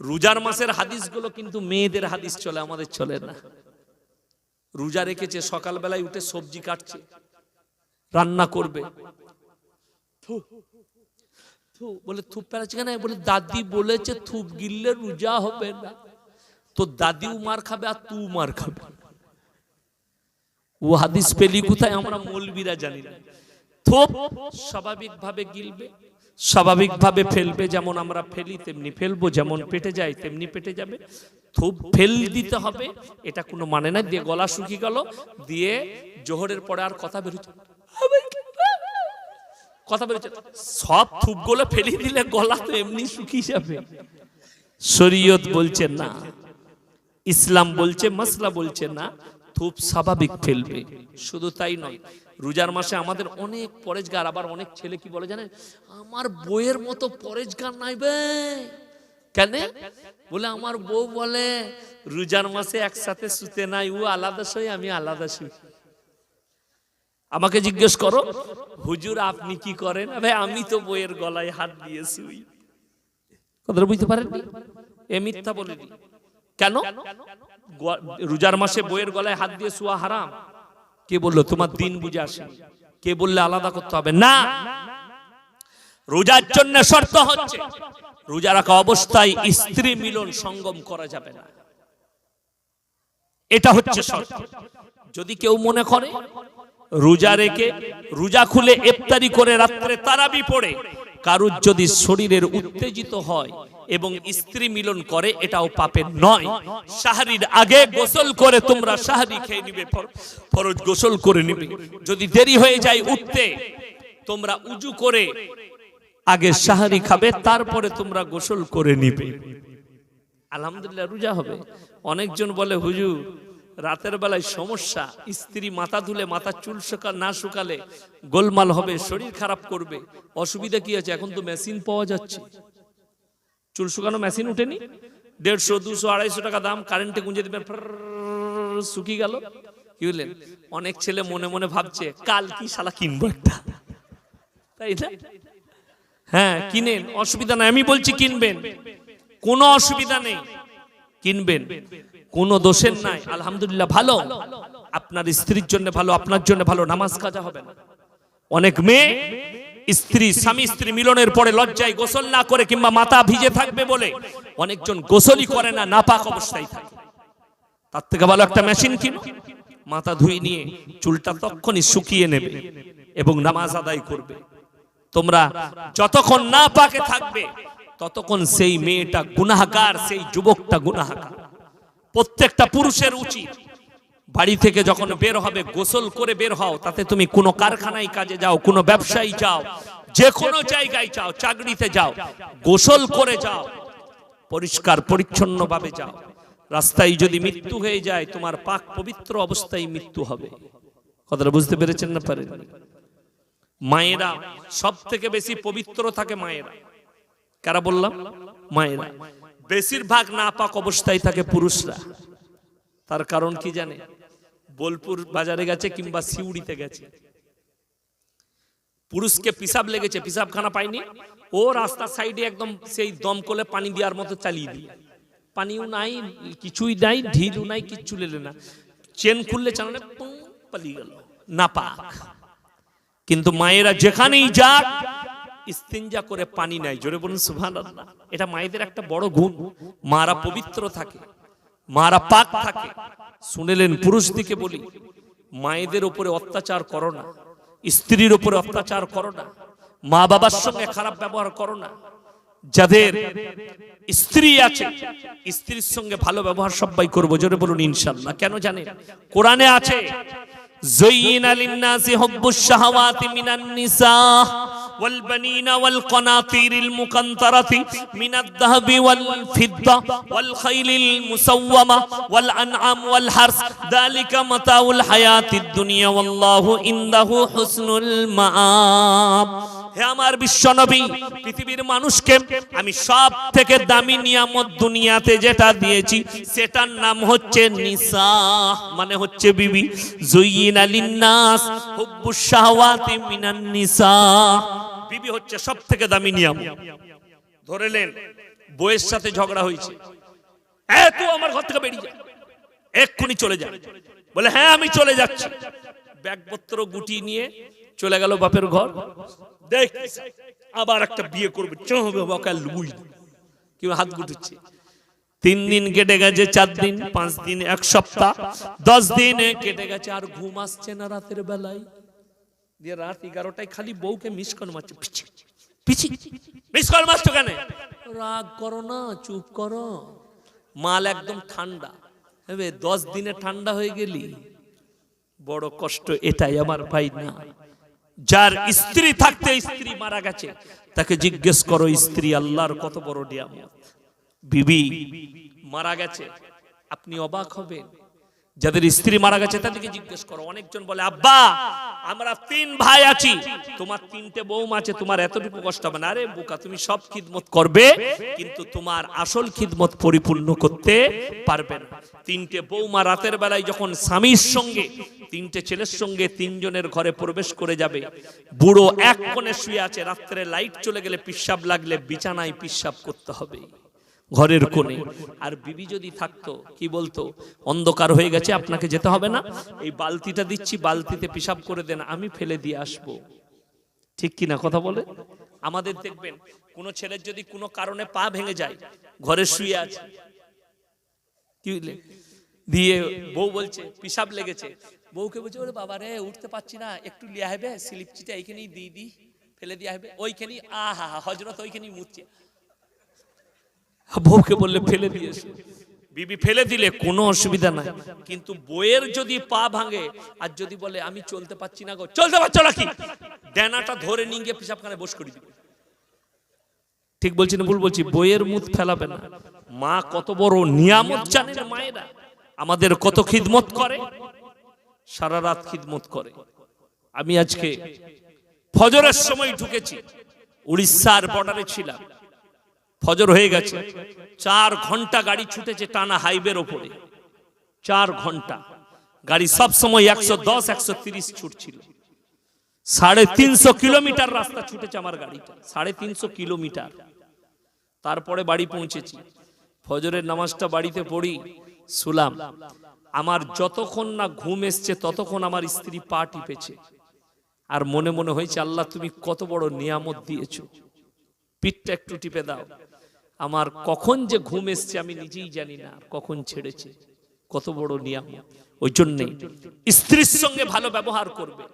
রোজার মাসের হাদিসগুলো কিন্তু মেয়েদের হাদিস চলে, আমাদের চলে না। রোজা রেখেছে, সকালবেলায় উঠে সবজি কাটছে, রান্না করবে। বলে থুপ পেলাচ্ছে কেন? বলে, দাদি বলেছে থুপ গিললে রোজা হবে না। তো দাদিও মার খাবে আর তুই মার খাবে। ও হাদিস পেলি কোথায়? আমরা মৌলবীরা জানি না। থোপ, স্বাভাবিকভাবে গিলবে। স্বাভাবিকভাবে ফেলবে যেমন আমরা ফেলি, তেমনি ফেলব, যেমন পেটে যায়, তেমনি পেটে যাবে। থুপ, ফেল দিতে হবে, এটা কোনো মানে না, দিয়ে গলা শুকিয়ে গেল, দিয়ে জোহরের পরে আর কথা বেরোচ্ছে কথা বেরোচ্ছে সব থুপগুলো ফেলি দিলে গলা তো এমনি শুকিয়ে যাবে। শরীয়ত বলছে না, ইসলাম বলছে, মাসলা বলছে না, থুপ স্বাভাবিক ফেলবে। শুধু তাই নয় রোজার মাসে আমাদের অনেক পরেজগার, আবার অনেক ছেলে কি বলে জানেন? আমার বইয়ের মতো পরেজগার নাই বে। কেন? বলে, আমার বউ বলে, রোজার মাসে একসাথে শুতে নাই, ও আলাদা শুই আমি আলাদা শুই আমাকে জিজ্ঞেস করো, হুজুর, আপনি কি করেন? ভাই আমি তো বইয়ের গলায় হাত দিয়ে শুই। কথাটা বুঝতে পারেন এ মিথ্যা বলিনি। কেন? রোজার মাসে বইয়ের গলায় হাত দিয়ে শুয়া হারাম। কে বলল তোমার দিন বুঝে আসে কে বললে আলাদা করতে হবে? না। রোজার জন্য শর্ত হচ্ছে রোজা রাখা অবস্থায় স্ত্রী মিলন সঙ্গম করা যাবে না। এটা হচ্ছে শর্ত। যদি কেউ মনে করে রোজা রেখে রোজা খুলে ইফতারি করে রাত্রে তারাবি পড়ে কারুর যদি শরীরের উত্তেজিত হয় এবং স্ত্রী মিলন করে, এটাও পাপের নয়। সাহারির আগে গোসল করে তোমরা সাহারি খেয়ে নিবে ফরজ গোসল করে নিবে। যদি দেরি হয়ে যায় উঠতে, তোমরা উজু করে আগে সাহারি খাবে, তারপরে তোমরা গোসল করে নিবে। আলহামদুলিল্লাহ, রোজা হবে। অনেকজন বলে, হুজুর রাতের বেলায় সমস্যা, স্ত্রী মাথা ধুলে মাথা চুল শুকা, না শুকালে গোলমাল হবে, শরীর খারাপ করবে। অসুবিধা কি আছে? এখন তো মেশিন পাওয়া যাচ্ছে। চুল শুকানো মেশিন উঠেনি? দেড়শো, দুশো, আড়াইশো টাকা দাম, কারেন্টে গুঁজে দেবেন শুকিয়ে গেল। কি বললেন? অনেক ছেলে মনে মনে ভাবছে, কাল কি শালা কিনবো একটা? তাই না? হ্যাঁ কিনেন, অসুবিধা নাই, আমি বলছি কিনবেন। কোনো অসুবিধা নেই, কিনবেন। কোনো দোষের নাই। আলহামদুলিল্লাহ ভালো। আপনার স্ত্রীর জন্য ভালো আপনার জন্য ভালো নামাজ কাজা হবে না। অনেক মেয়ে স্ত্রী স্বামী স্ত্রী মিলনের পরে লজ্জায় গোসল না করে কিংবা মাথা ভিজে থাকবে বলে অনেকজন গোসলই করে না নাপাক অবস্থায় থাকে। তার থেকে ভালো একটা মেশিন কিনো। মাথা ধুই নিয়ে চুলটা তখনই শুকিয়ে নেবে এবং নামাজ আদায় করবে। তোমরা যতক্ষণ না পাকে থাকবে ততক্ষণ সেই মেয়েটা গুনাহগার সেই যুবকটা গুনাহগার। প্রত্যেকটা পুরুষের উচিত। বাড়ি থেকে যখন বের হবে, গোসল করে বের হও, তাতে তুমি কোনো কারখানায় কাজে যাও, কোনো ব্যবসায়ী যাও, যে কোনো জায়গায় যাও, চাকরিতে যাও, গোসল করে যাও, পরিষ্কার পরিচ্ছন্ন ভাবে যাও। রাস্তায় যদি মৃত্যু হয়ে যায়, তোমার পাক পবিত্র অবস্থায় মৃত্যু হবে। কথাটা বুঝতে পেরেছেন না পারেন মায়েরা সব থেকে বেশি পবিত্র থাকে মায়েরা। কারা বললাম? মায়েরা। বেশিরভাগ নাপাক অবস্থায় থাকে পুরুষরা। তার কারণ কি জানে? বোলপুর বাজারে গেছে কিংবা সিউড়িতে গেছে। পুরুষকে পিসাব লেগেছে পিসাবখানা পায়নি। ও রাস্তার সাইডে একদম সেই দমকলে পানি দেওয়ার মতো চালিয়ে দিয়ে পানিও নাই, কিছুই নাই, ঢিলও নাই, কিচ্ছু লেলে না। চেন খুললে চালানে পালিয়ে গেল। নাপাক। কিন্তু মায়েরা যেখানেই যাক ইস্তিনজা করে পানি নাই জোরে বলুন সুহান আল্লাহ এটা মায়েদের একটা বড় গুণ। মারা পবিত্র থাকে, মারা পাক থাকে। শুনেলেন পুরুষ দিকে বলি, মায়েদের ওপরে অত্যাচার করো না, স্ত্রীর ওপরে অত্যাচার করো না মা বাবার সঙ্গে খারাপ ব্যবহার করো না। যাদের স্ত্রী আছে, স্ত্রীর সঙ্গে ভালো ব্যবহার সবাই করব, জোরে বলুন, ইনশাল্লাহ। কেন জানেন? কোরআনে আছে, জয়ীন আলিন্নাসি হব্বুস শাহাওয়াতি মিনান নিসা والبنين والقناطير المقنطرة من الذهب والفضة والخيل المسومة والأنعام والحرث ذلك متاع الحياة الدنيا والله عنده حسن المآب হে আমার বিশ্ব নবী পৃথিবীর মানুষকে আমি সব থেকে দামি নিয়ামত দুনিয়াতে যেটা দিয়েছি সেটার নাম হচ্ছে নিসা মানে হচ্ছে বিবি জুইন আলিন্নাস হুব্বুস শাহওয়াতি মিনান নিসা বিবি হচ্ছে সব থেকে দামি নিয়ামত ধরেলেন বইয়ের সাথে ঝগড়া হয়েছে। এত আমার ঘর থেকে বেরিয়ে যা। এক্ষুনি চলে যা। বলে হ্যাঁ আমি চলে যাচ্ছি। ব্যাগপত্র গুটিয়ে নিয়ে চলে গেল বাপের ঘর। দেখ, আবার একটা বিয়ে করবে। চবে বকাল লুই কেউ হাত গুটুচ্ছে তিন দিন কেটে গেছে, চার দিন, পাঁচ দিন, এক সপ্তাহ, দশ দিন কেটে গেছে, আর ঘুম আসছে না রাতের বেলায়। দিয়ে রাত এগারোটায় খালি বউকে মিস কল মারছে। মিস কল মারছো কেন? রাগ করো না, চুপ করো। মাল একদম ঠান্ডা। হবে দশ দিনে ঠান্ডা হয়ে গেলি। বড় কষ্ট, এটাই আমার ভাই না। যার স্ত্রী থাকতে স্ত্রী মারা গেছে, তাকে জিজ্ঞেস করো, স্ত্রী আল্লাহর কত বড় নিয়ামত? বিবি, মারা গেছে। আপনি অবাক হবেন। যাদের স্ত্রী মারা গেছে তাদেরকে জিজ্ঞেস করো। অনেকজন বলে, আব্বা, আমরা তিন ভাই আছি। তোমার তিনটে বৌমা আছে, তোমার এতটুকু কষ্ট হবে না। আরে বোকা, তুমি সব খিদমত করবে, কিন্তু তোমার আসল খিদমত পরিপূর্ণ করতে পারবে না। তিনটে বৌমা রাতের বেলায় যখন স্বামীর সঙ্গে, তিনটে ছেলের সঙ্গে তিনজনের ঘরে প্রবেশ করে যাবে, বুড়ো এক কোণে শুয়ে আছে, রাত্রে লাইট চলে গেলে পিসাব লাগলে বিছানায় পিসাব করতে হবে। ঘরের কোণে। আর বিবি যদি থাকতো কি বলতো? অন্ধকার হয়ে গেছে আপনাকে যেতে হবে না। এই বালতিটা দিচ্ছি বালতিতে পিসাব করে দেন আমি ফেলে দিয়ে আসব। ঠিক কি না কথা বলে? আমাদের দেখবেন কোন ছেলের যদি কোনো কারণে পা ভেঙে যায় ঘরে শুয়ে আছে। কি বুঝলে দিয়ে বউ বলছে পিসাব লেগেছে। বউকে বলছে ওরে বাবা রে উঠতে পারছি না। একটু লিয়া হবে স্লিপ চিটা এইখানেই দিয়ে দিই ফেলে দিয়া হবে। ওইখানেই আহা হজরত ওইখানেই মুচ্ছে বউকে বললে ফেলে দিয়েছে বিবি ফেলে দিলে কোনো অসুবিধা নাই। কিন্তু বইয়ের যদি পা ভাঙে, আর যদি বলে, আমি চলতে পারছি না গো। চলতে পারছ নাকি ডেনাটা ধরে নিয়ে গিয়ে পিসাবখানে বস করে দিবে। ঠিক বলছি না ভুল বলছি? বইয়ের মুখ ফেলাবে না। মা কত বড় নিয়ামত জানেন মায়েরা? আমাদের কত খিদমত করে? সারা রাত খিদমত করে। আমি আজকে ফজরের সময় ঢুকেছি। উড়িষ্যার বর্ডারে ছিলাম। ফজর হয়ে গেছে। চার ঘণ্টা গাড়ি ছুটেছে টানা হাইওয়ের ওপরে। চার ঘণ্টা। গাড়ি সব সময় একশো দশ, একশো তিরিশ ছুটছিল। সাড়ে তিনশো কিলোমিটার রাস্তা ছুটেছে আমার গাড়িটা। সাড়ে তিনশো কিলোমিটার। তারপরে বাড়ি পৌঁছেছি। ফজরের নামাজটা বাড়িতে পড়ি, শুলাম। আমার যতক্ষণ না ঘুম এসছে, ততক্ষণ আমার স্ত্রী পা টিপেছে। আর মনে মনে হয়েছে, আল্লাহ তুমি কত বড় নিয়ামত দিয়েছ। পিঠটা একটু টিপে দাও। আমার কখন যে ঘুম এসছে আমি নিজেই জানি না, কখন ছেড়েছে। কত বড় নিয়ম। ওই জন্যে স্ত্রীর সঙ্গে ভালো ব্যবহার করবে।